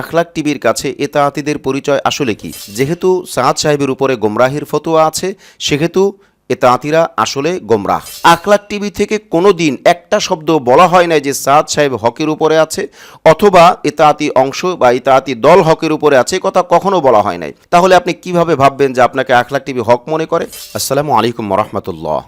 আখলাক টিভির কাছে এতাহাতিদের পরিচয় আসলে কি? যেহেতু সাদ সাহেবের উপরে গোমরাহির ফতোয়া আছে, সেহেতু এতাহাতিরা আসলে গোমরাহ। আখলাক টিভি থেকে কোনো দিন একটা শব্দ বলা হয় না যে সাদ সাহেব হকের উপরে আছে, অথবা এতাহাতি অংশ বা এতাহাতি দল হকের উপরে আছে কথা কখনো বলা হয় নাই। তাহলে আপনি কীভাবে ভাববেন যে আপনাকে আখলাক টিভি হক মনে করে? আসসালামু আলাইকুম রহমতুল্লাহ।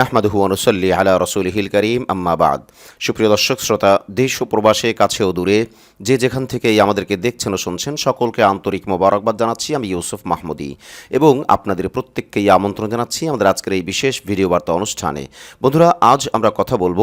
নাহমাদুহু অনুসল্লি আলা রসুলহিল করিম আম্মাবাদ সুপ্রিয় দর্শক, শ্রোতা, দেশ ও প্রবাসে, কাছে ও দূরে, যে যেখান থেকেই আমাদেরকে দেখছেন ও শুনছেন, সকলকে আন্তরিক মোবারকবাদ জানাচ্ছি, আমি ইউসুফ মাহমুদি। এবং আপনাদের প্রত্যেককেই আমন্ত্রণ জানাচ্ছি আমাদের আজকের এই বিশেষ ভিডিও বার্তা অনুষ্ঠানে। বন্ধুরা, আজ আমরা কথা বলব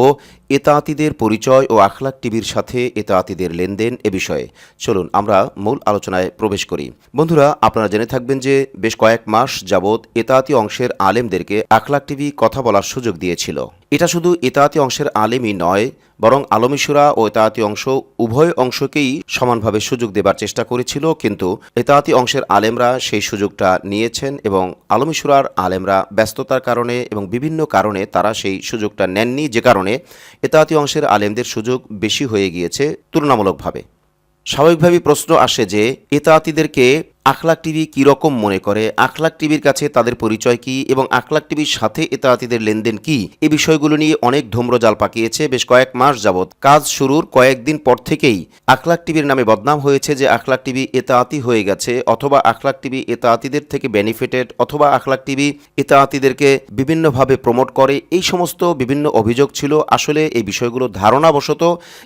এতাতিদের পরিচয় ও আখলাক টিভির সাথে এতাতিদের লেনদেন এ বিষয়ে। চলুন, আমরা মূল আলোচনায় প্রবেশ করি। বন্ধুরা, আপনারা জেনে থাকবেন যে বেশ কয়েক মাস যাবৎ এতাতি অংশের আলেমদেরকে আখলাক টিভি কথা বলার সুযোগ দিয়েছিল। এটা শুধু এতাতি অংশের আলেমই নয়, বরং আলমিশুরা ও এতাতি অংশ উভয় অংশকেই সমানভাবে সুযোগ দেবার চেষ্টা করেছিল, কিন্তু এতাতি অংশের আলেমরা সেই সুযোগটা নিয়েছেন এবং আলমিশুরার আলেমরা ব্যস্ততার কারণে এবং বিভিন্ন কারণে তারা সেই সুযোগটা নেননি, যে কারণে এতাতি অংশের আলেমদের সুযোগ বেশি হয়ে গিয়েছে তুলনামূলকভাবে। স্বাভাবিকভাবেই প্রশ্ন আসে যে এতাতিদেরকে আখলাক টিভি কীরকম মনে করে? আখলাক টিভির কাছে তাদের পরিচয় কি? এবং আখলাক টিভির সাথে এতাতিদের লেনদেন কি? এ বিষয়গুলো নিয়ে অনেক ধূম্রজাল পাকিয়েছে বেশ কয়েক মাস যাবৎ। কাজ শুরুর কয়েকদিন পর থেকেই আখলাক টিভির নামে বদনাম হয়েছে যে আখলাক টিভি এতাতি হয়ে গেছে, অথবা আখলাক টিভি এতাতিদের থেকে বেনিফিটেড, অথবা আখলাক টিভি এতাতিদেরকে বিভিন্নভাবে প্রমোট করে। এই সমস্ত বিভিন্ন অভিযোগ ছিল। আসলে এই বিষয়গুলো ধারণাবশত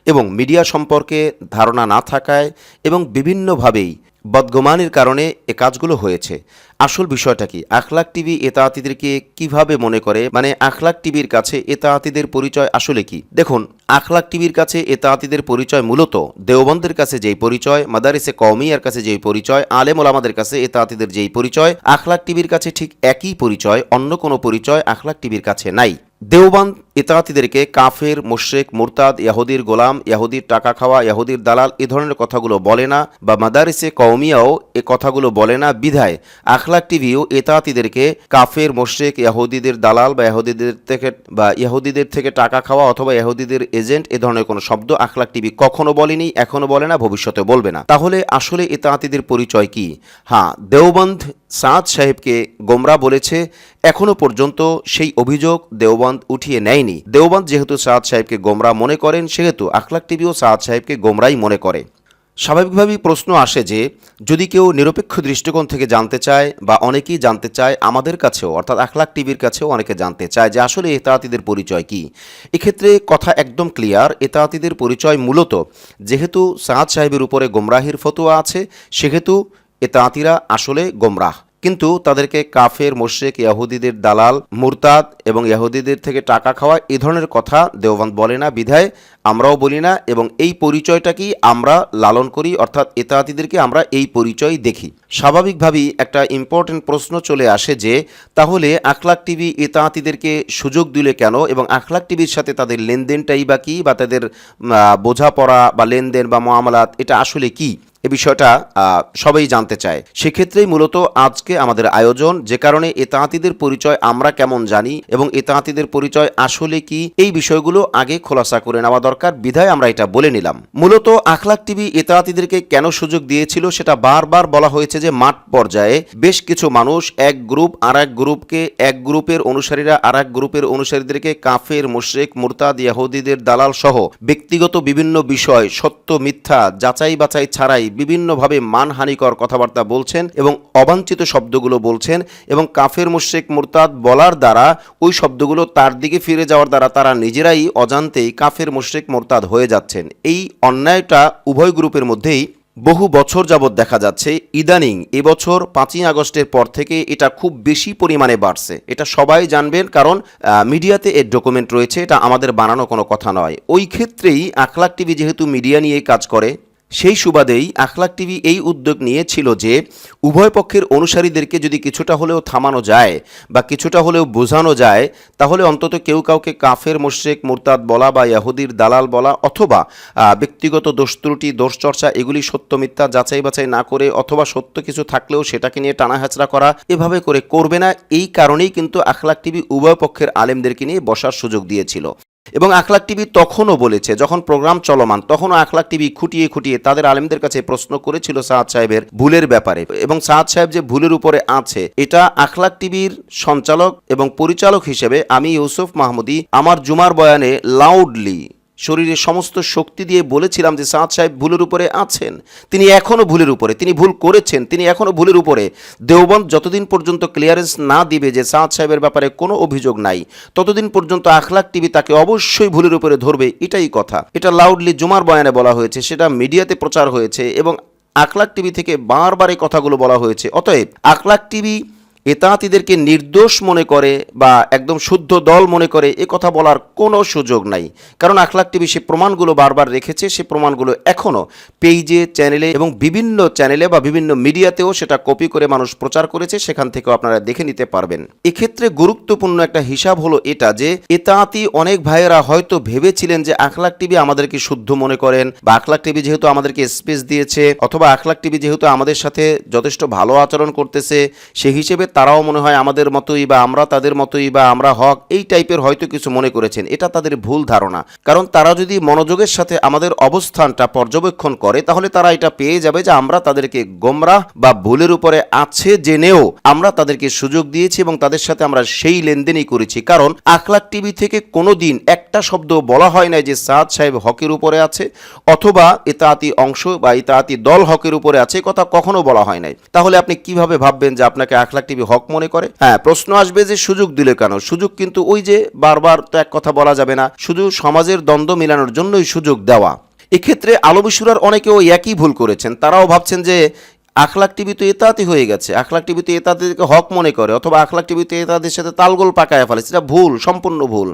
এবং মিডিয়া সম্পর্কে ধারণা না থাকায় এবং বিভিন্নভাবেই বদগমানের কারণে এ কাজগুলো হয়েছে। আসল বিষয়টা কি? আখলাক টিভি এতাহাতিদেরকে কীভাবে মনে করে? মানে আখলাক টিভির কাছে এতাহাতিদের পরিচয় আসলে কি? দেখুন, আখলাক টিভির কাছে এতাহাতিদের পরিচয় মূলত দেওবন্দের কাছে যেই পরিচয়, মাদারিসে কওমিয়ার কাছে যেই পরিচয় আলেম ওলামাদের কাছে এতাহাতিদের যেই পরিচয়, আখলাক টিভির কাছে ঠিক একই পরিচয়, অন্য কোনো পরিচয় আখলাক টিভির কাছে নাই। দেওবান ইতাহাতিদেরকে কাফের, মুশ্রেক, মুরতাদ, ইয়াহুদির গোলাম, ইয়াহুদির টাকা খাওয়া, ইয়াহুদির দালাল এ ধরনের কথাগুলো বলে না বা মাদারিসে কৌমিয়াও এ কথাগুলো বলে না। বিধায় আখলাক টিভিও এতাহাতিদেরকে কাফের, মুশ্রেক, ইয়াহুদিদের দালাল বা ইয়াহুদিদের থেকে বা ইয়াহুদিদের থেকে টাকা খাওয়া অথবা ইয়াহুদিদের এজেন্ট এ ধরনের কোনো শব্দ আখলাক টিভি কখনো বলেনি, এখনও বলে না, ভবিষ্যতে বলবে না। তাহলে আসলে এতাহাতিদের পরিচয় কি? হ্যাঁ দেওবন্ধ সাদ সাহেবকে গোমরা বলেছে, এখনও পর্যন্ত সেই অভিযোগ দেওবন্ধ উঠিয়ে নেয়নি। দেওবন্দ যেহেতু সাদ সাহেবকে গোমরা মনে করেন, সেহেতু আখলাক টিভিও সাদ সাহেবকে গোমরাই মনে করে। স্বাভাবিকভাবেই প্রশ্ন আসে যে, যদি কেউ নিরপেক্ষ দৃষ্টিকোণ থেকে জানতে চায় বা অনেকেই জানতে চায় আমাদের কাছেও, অর্থাৎ আখলাক টিভির কাছেও অনেকে জানতে চায় যে আসলে এতাহাতিদের পরিচয় কি। এক্ষেত্রে কথা একদম ক্লিয়ার এতাহাতিদের পরিচয় মূলত যেহেতু সাদ সাহেবের উপরে গোমরাহির ফতোয়া আছে, সেহেতু এতাহাতিরা আসলে গোমরাহ। কিন্তু তাদেরকে কাফের মোশেক ইয়াহুদিদের দালাল, মুরতাদ এবং ইয়াহুদিদের থেকে টাকা খাওয়া এ ধরনের কথা দেওবন্দ বলে না, বিধায় আমরাও বলি না এবং এই পরিচয়টাকেই আমরা লালন করি, অর্থাৎ এতাহাতিদেরকে আমরা এই পরিচয় দেখি। স্বাভাবিকভাবেই একটা ইম্পর্টেন্ট প্রশ্ন চলে আসে যে, তাহলে আখলাক টিভি এতাহাতিদেরকে সুযোগ দিলে কেন এবং আখলাক টিভির সাথে তাদের লেনদেনটাই বা কী বা তাদের বোঝাপড়া বা লেনদেন বা মামলাত এটা আসলে কি? বিষয়টা সবাই জানতে চায়। সেক্ষেত্রেই মূলত আজকে আমাদের আয়োজন, যে কারণে এতাহাতিদের পরিচয় আমরা কেমন জানি এবং এতাহাতিদের পরিচয় আসলে কি, এই বিষয়গুলো আগে খোলাসা করে নেওয়া দরকার। বিধায় আমরা এটা বলে নিলাম। মূলত আখলাক টিভি এতাহাতিদেরকে কেন সুযোগ দিয়েছিল সেটা বারবার বলা হয়েছে যে মাঠ পর্যায়ে বেশ কিছু মানুষ, এক গ্রুপ আর এক গ্রুপকে, এক গ্রুপের অনুসারীরা আর এক গ্রুপের অনুসারীদেরকে কাফের, মুশরিক, মুরতাদ, ইয়াহুদিদের দালাল সহ ব্যক্তিগত বিভিন্ন বিষয়, সত্য, মিথ্যা যাচাই বাছাই ছাড়াই বিভিন্নভাবে মানহানিকর কথাবার্তা বলছেন এবং অবাঞ্ছিত শব্দগুলো বলছেন এবং কাফের, মুশরিক, মুরতাদ বলার দ্বারা ওই শব্দগুলো তার দিকে ফিরে যাওয়ার দ্বারা তারা নিজেরাই অজান্তেই কাফের, মুশরিক, মোরতাদ হয়ে যাচ্ছেন। এই অন্যায়টা উভয় গ্রুপের মধ্যেই বহু বছর যাবৎ দেখা যাচ্ছে। ইদানিং এবছর পাঁচই আগস্টের পর থেকে এটা খুব বেশি পরিমাণে বাড়ছে। এটা সবাই জানবেন কারণ মিডিয়াতে এর ডকুমেন্ট রয়েছে। এটা আমাদের বানানো কোনো কথা নয়। ওই ক্ষেত্রেই আখলাক টিভি যেহেতু মিডিয়া নিয়ে কাজ করে সেই সুবাদেই আখলাক টিভি এই উদ্যোগ নিয়েছিল যে, উভয় পক্ষের অনুসারীদেরকে যদি কিছুটা হলেও থামানো যায় বা কিছুটা হলেও বোঝানো যায়, তাহলে অন্তত কেউ কাউকে কাফের মোশেক মুরতাদ বলা বা ইয়াহুদির দালাল বলা অথবা ব্যক্তিগত দোষ ত্রুটি, দোষ চর্চা, এগুলি সত্য মিথ্যা যাচাই বাছাই না করে অথবা সত্য কিছু থাকলেও সেটাকে নিয়ে টানা হেঁচড়া করা এভাবে করে করবে না, এই কারণেই কিন্তু আখলাক টিভি উভয় পক্ষের আলেমদেরকে নিয়ে বসার সুযোগ দিয়েছিল। এবং আখলাক টিভি তখনও বলেছে, যখন প্রোগ্রাম চলমান, তখনও আখলাক টিভি খুঁটিয়ে খুঁটিয়ে তাদের আলেমদের কাছে প্রশ্ন করেছিল সাহাদ সাহেবের ভুলের ব্যাপারে। এবং সাহাদ সাহেব যে ভুলের উপরে আছে, এটা আখলাক টিভির সঞ্চালক এবং পরিচালক হিসেবে আমি ইউসুফ মাহমুদি আমার জুমার বয়ানে লাউডলি শরীরের সমস্ত শক্তি দিয়ে বলেছিলাম যে সাদ সাহেব ভুলের উপরে আছেন। তিনি এখনও ভুলের উপরে, তিনি ভুল করেছেন, তিনি এখনও ভুলের উপরে। দেওবন্দ যতদিন পর্যন্ত ক্লিয়ারেন্স না দিবে যে সাদ সাহেবের ব্যাপারে কোনো অভিযোগ নাই, ততদিন পর্যন্ত আখলাক টিভি তাকে অবশ্যই ভুলের উপরে ধরবে, এটাই কথা। এটা লাউডলি জুমার বয়ানে বলা হয়েছে, সেটা মিডিয়াতে প্রচার হয়েছে এবং আখলাক টিভি থেকে বারবার এই কথাগুলো বলা হয়েছে। অতএব আখলাক টিভি এতাতিদেরকে নির্দোষ মনে করে বা একদম শুদ্ধ দল মনে করে এ কথা বলার কোনো সুযোগ নাই। কারণ আখলাক টিভি সে প্রমাণগুলো বারবার রেখেছে, সে প্রমাণগুলো এখনও পেইজে, চ্যানেলে এবং বিভিন্ন চ্যানেলে বা বিভিন্ন মিডিয়াতেও সেটা কপি করে মানুষ প্রচার করেছে, সেখান থেকেও আপনারা দেখে নিতে পারবেন। এক্ষেত্রে গুরুত্বপূর্ণ একটা হিসাব হলো এটা যে, এতাতি অনেক ভাইয়েরা হয়তো ভেবেছিলেন যে আখলাক টিভি আমাদেরকে শুদ্ধ মনে করেন বা আখলাক টিভি যেহেতু আমাদেরকে স্পেস দিয়েছে অথবা আখলাক টিভি যেহেতু আমাদের সাথে যথেষ্ট ভালো আচরণ করতেছে, সেই হিসেবে তারাও মনে হয় আমাদের মতোই বা আমরা তাদের মতোই বা আমরা হক, এই টাইপের হয়তো কিছু মনে করেছেন। এটা তাদের ভুল ধারণা। কারণ তারা যদি মনোযোগের সাথে আমাদের অবস্থানটা পর্যবেক্ষণ করে, তাহলে তারা এটা পেয়ে যাবে যে আমরা তাদেরকে গোমরাহ বা ভুলের উপরে আছে জেনেও আমরা তাদেরকে সুযোগ দিয়েছি এবং তাদের সাথে আমরা সেই লেনদেনই করেছি। কারণ আখলাক টিভি থেকে কোনো দিন একটা শব্দ বলা হয় না যে সাদ সাহেব হকের উপরে আছে, অথবা ইতাহাতি অংশ বা ইতাহাতি দল হকের উপরে আছে কথা কখনো বলা হয় নাই। তাহলে আপনি কীভাবে ভাববেন যে আপনাকে আখলাক টিভি হক মনে করে? হ্যাঁ প্রশ্ন আসবে যে সুযোগ দিলে কেন? সুযোগ কিন্তু ওই যে বারবার তো এক কথা বলা যাবে না, শুধু সমাজের দ্বন্দ্ব মেলানোর জন্যই সুযোগ দেওয়া। এক্ষেত্রে আলবিশুরার অনেকেও একই ভুল করেছেন। তারাও ভাবছেন যে আখলাক টিভি তো এতাতি হয়ে গেছে। আখলাক টিভি তো এতাদেরকে হক মনে করে, অথবা আখলাক টিভিতে এতাদের সাথে তালগোল পাকায় ফেলে, সেটা ভুল, সম্পূর্ণ ভুল।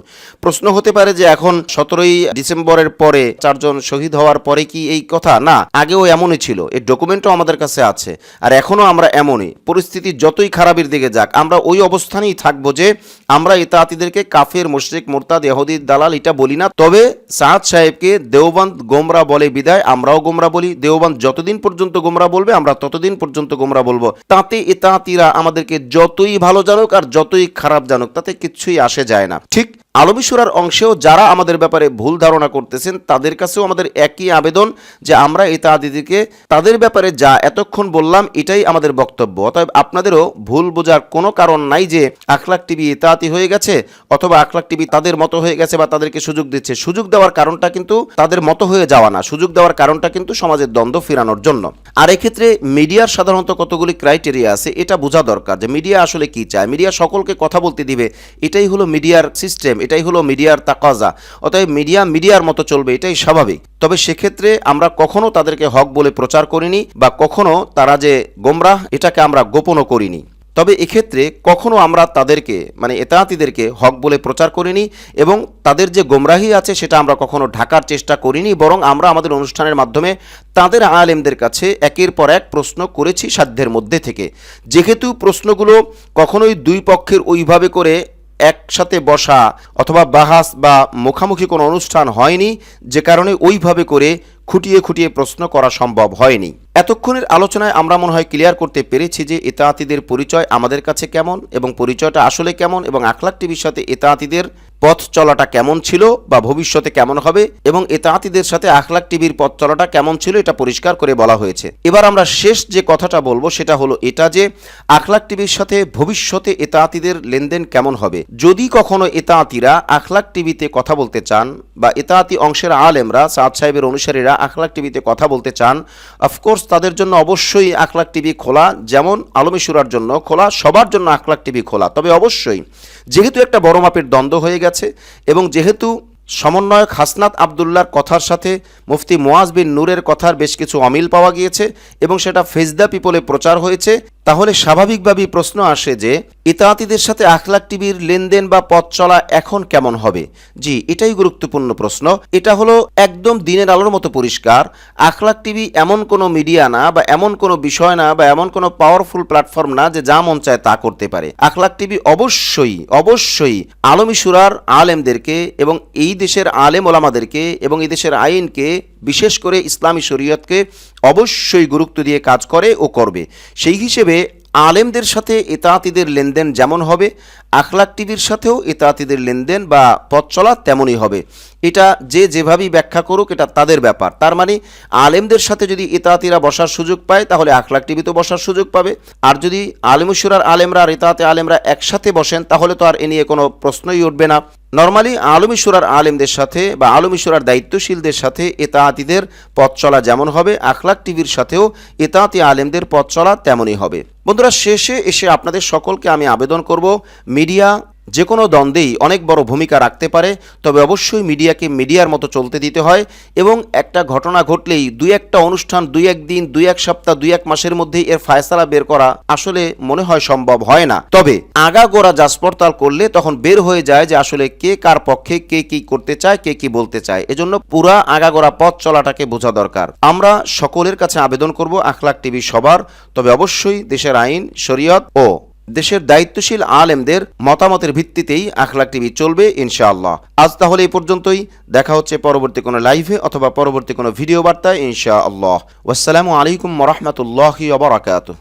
প্রশ্ন হতে পারে যে এখন সতেরোই ডিসেম্বরের পরে চারজন শহীদ হওয়ার পরে কি এই কথা? না, আগেও এমনই ছিল, এর ডকুমেন্টও আমাদের কাছে আছে, আর এখনও আমরা এমনই। পরিস্থিতি যতই খারাপের দিকে যাক, আমরা ওই অবস্থানেই থাকব যে আমরা এতাতিদেরকে কাফের, মুশরিক, মোরতাদ ইহুদির দালাল, এটা বলি না। তবে সাদ সাহেবকে দেওবন্দ গোমরা বলে বিদায়, আমরাও গোমরা বলি। দেওবন্দ যতদিন পর্যন্ত গোমরা বলবে, আমরা ততদিন পর্যন্ত গোমরা বলব? তাতে তাঁতিরা আমাদেরকে যতই ভালো জানুক আর যতই খারাপ জানুক, তাতে কিছুই আসে যায় না। ঠিক আলমিসুরার অংশেও যারা আমাদের ব্যাপারে ভুল ধারণা করতেছেন, তাদের কাছেও আমাদের একই আবেদন যে আমরা এই তাদিদিকে তাদের ব্যাপারে যা এতক্ষণ বললাম, এটাই আমাদের বক্তব্য। অতএব আপনাদেরও ভুল বোঝার কোনো কারণ নাই যে আখলাক টিভি ইতাহাতি হয়ে গেছে অথবা আখলাক টিভি তাদের মতো হয়ে গেছে বা তাদেরকে সুযোগ দিচ্ছে। সুযোগ দেওয়ার কারণটা কিন্তু তাদের মতো হয়ে যাওয়া না। সুযোগ দেওয়ার কারণটা কিন্তু সমাজের দ্বন্দ্ব ফেরানোর জন্য। আর এক্ষেত্রে মিডিয়ার সাধারণত কতগুলি ক্রাইটেরিয়া আছে, এটা বোঝা দরকার যে মিডিয়া আসলে কি চায়। মিডিয়া সকলকে কথা বলতে দিবে। এটাই হলো মিডিয়ার সিস্টেম এটাই হলো মিডিয়ার তাকাজা। অতএব মিডিয়া মিডিয়ার মতো চলবে, এটাই স্বাভাবিক। তবে সেক্ষেত্রে আমরা কখনো তাদেরকে হক বলে প্রচার করিনি বা কখনো তারা যে গোমরাহ, এটাকে আমরা গোপনও করিনি। তবে এক্ষেত্রে কখনো আমরা তাদেরকে মানে এতাহাতিদেরকে হক বলে প্রচার করিনি এবং তাদের যে গোমরাহি আছে সেটা আমরা কখনো ঢাকার চেষ্টা করিনি, বরং আমরা আমাদের অনুষ্ঠানের মাধ্যমে তাদের আলেমদের কাছে একের পর এক প্রশ্ন করেছি সাধ্যের মধ্যে থেকে। যেহেতু প্রশ্নগুলো কখনোই দুই পক্ষের ওইভাবে করে একসাথে বসা অথবা বাহাস বা মুখামুখি কোনো অনুষ্ঠান হয়নি যে কারণে ওইভাবে করে খুঁটিয়ে খুঁটিয়ে প্রশ্ন করা সম্ভব হয়নি। এতক্ষণের আলোচনায় আমরা মনে হয় ক্লিয়ার করতে পেরেছি যে এতাহাতিদের পরিচয় আমাদের কাছে কেমন এবং পরিচয়টা আসলে কেমন এবং আখলাক টিভির সাথে এতাহাতিদের পথ চলাটা কেমন ছিল বা ভবিষ্যতে কেমন হবে এবং এতাহাতিদের সাথে আখলাক টিভির পথ চলাটা কেমন ছিল এটা পরিষ্কার করে বলা হয়েছে। এবার আমরা শেষ যে কথাটা বলব সেটা হলো এটা যে আখলাক টিভির সাথে ভবিষ্যতে এতাহাতিদের লেনদেন কেমন হবে। যদি কখনো এতাহাতিরা আখলাক টিভিতে কথা বলতে চান বা এতাহাতি অংশের আলেমরা, সাদ সাহেবের অনুসারীরা আখলাক টিভিতে কথা বলতে চান অফকোর্স তাদের জন্য অবশ্যই আখলাক টিভি খোলা, যেমন আলমিসুরার জন্য খোলা, সবার জন্য আখলাক টিভি খোলা। তবে অবশ্যই, যেহেতু একটা বড় মাপের দ্বন্দ্ব হয়ে গেছে এবং যেহেতু সমন্বয়ক হাসনাত আবদুল্লার কথার সাথে মুফতি মোয়াজ বিন নূরের কথার বেশ কিছু অমিল পাওয়া গিয়েছে এবং সেটা ফেজদা পিপলে প্রচার হয়েছে তাহলে স্বাভাবিকভাবেই প্রশ্ন আসে যে ইতাহাতিদের সাথে আখলাক টিভির লেনদেন বা পথ চলা এখন কেমন হবে? জি, এটাই গুরুত্বপূর্ণ প্রশ্ন। এটা হলো একদম দিনের আলোর মতো পরিষ্কার। আখলাক টিভি এমন কোনো মিডিয়া না বা এমন কোনো বিষয় না বা এমন কোনো পাওয়ারফুল প্ল্যাটফর্ম না যে যা মন চায় তা করতে পারে। আখলাক টিভি অবশ্যই অবশ্যই আলমী সুরার আলেমদেরকে এবং এই দেশের আলেম ওলামাদেরকে এবং এই দেশের আইনকে বিশেষ করে ইসলামী শরীয়তকে অবশ্যই গুরুত্ব দিয়ে কাজ করে ও করবে। সেই হিসেবে আলেমদের সাথে এতাতিদের লেনদেন যেমন হবে, আখলাক টিভির সাথেও এতাতিদের লেনদেন বা পথ চলা তেমনই হবে। এটা যে যেভাবেই ব্যাখ্যা করুক, এটা তাদের ব্যাপার। তার মানে আলেমদের সাথে যদি ইতাতিরা বসার সুযোগ পায়, তাহলে আখলাক টিভিতেও বসার সুযোগ পাবে। আর যদি আলিমুসুরার আলেমরা আর ইতাতে আলেমরা একসাথে বসেন, তাহলে তো আর এ নিয়ে কোনো প্রশ্নই উঠবে না। নর্মালি আলমিসুরার আলেমদের সাথে বা আলমিসুরার দায়িত্বশীলদের সাথে এতাহাতিদের পথ চলা যেমন হবে, আখলাক টিভির সাথেও এতাহাতি আলেমদের পথ চলা তেমনই হবে। বন্ধুরা, শেষে এসে আপনাদের সকলকে আমি আবেদন করব, মিডিয়া যে কোনো দ্বন্দ্বেই অনেক বড় ভূমিকা রাখতে পারে, তবে অবশ্যই মিডিয়াকে মিডিয়ার মতো চলতে দিতে হয় এবং একটা ঘটনা ঘটলেই দুই একটা অনুষ্ঠান দুই এক দিন, দুই এক সপ্তাহ, দুই এক মাসের মধ্যেই এর ফায়সালা বের করা আসলে মনে হয় সম্ভব হয় না। তবে আগাগোড়া যাচপড়তাল করলে তখন বের হয়ে যায় যে আসলে কে কার পক্ষে কে কি করতে চায়, কে কি বলতে চায়। এজন্য পুরা আগাগোড়া পথ চলাটাকে বোঝা দরকার। আমরা সকলের কাছে আবেদন করব আখলাক টিভি সবার, তবে অবশ্যই দেশের আইন, শরীয়ত ও দেশের দায়িত্বশীল আলেমদের মতামতের ভিত্তিতেই আখলাক টিভি চলবে, ইনশাআল্লাহ। আজ তাহলে এই পর্যন্তই। দেখা হচ্ছে পরবর্তী কোনো লাইভে অথবা পরবর্তী কোনো ভিডিও বার্তায়, ইনশাআল্লাহ। ওয়াসসালামু আলাইকুম রহমতুল্লাহি ওবরাকাতুহ